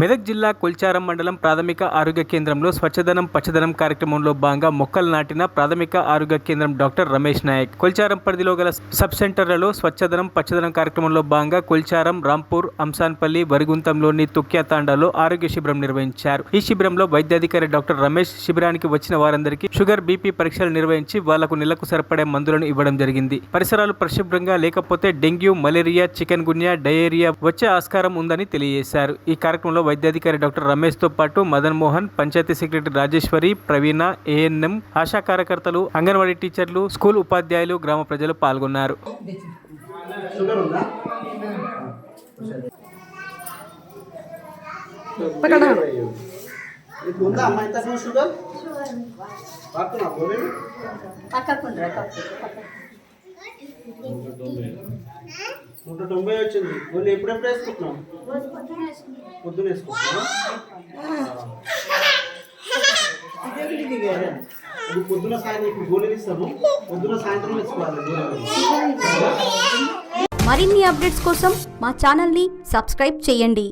మెదక్ జిల్లా కొల్చారం మండలం ప్రాథమిక ఆరోగ్య కేంద్రంలో స్వచ్ఛదనం పచ్చదనం కార్యక్రమంలో భాగంగా మొక్కలు నాటిన ప్రాథమిక ఆరోగ్య కేంద్రం డాక్టర్ రమేష్ నాయక్. కొల్చారం పరిధిలో గల సబ్ సెంటర్లలో స్వచ్ఛదనం పచ్చదనం కార్యక్రమంలో భాగంగా కొల్చారం రాంపూర్ అంసాన్పల్లి వరిగుంతంలోని తుక్యా తాండాలో ఆరోగ్య శిబిరం నిర్వహించారు. ఈ శిబిరంలో వైద్యాధికారి డాక్టర్ రమేష్ శిబిరానికి వచ్చిన వారందరికీ షుగర్ బీపీ పరీక్షలు నిర్వహించి వాళ్ళకు నెలకు సరిపడే మందులను ఇవ్వడం జరిగింది. పరిసరాలు పరిశుభ్రంగా లేకపోతే dengue malaria chikungunya diarrhoea వచ్చే ఆస్కారం ఉందని తెలియజేశారు. ఈ కార్యక్రమంలో వైద్యాధికారి డాక్టర్ రమేష్తో పాటు మదన్ మోహన్ పంచాయతీ సెక్రటరీ రాజేశ్వరి ప్రవీణ ఏఎన్ఎం ఆశా కార్యకర్తలు అంగన్వాడీ టీచర్లు స్కూల్ ఉపాధ్యాయులు గ్రామ ప్రజలు పాల్గొన్నారు. షుగర్ నూట తొంభై వచ్చింది. కొన్ని ఎప్పుడెప్పుడు వేసుకుంటున్నాం పొద్దున వేసుకుంటున్నాం ఇది పొద్దున సాయంత్రం ఇప్పుడు గోళీలు ఇస్తాము పొద్దున సాయంత్రం వేసుకోవాలి మరిన్ని అప్డేట్స్ కోసం మా ఛానల్ని సబ్స్క్రైబ్ చేయండి.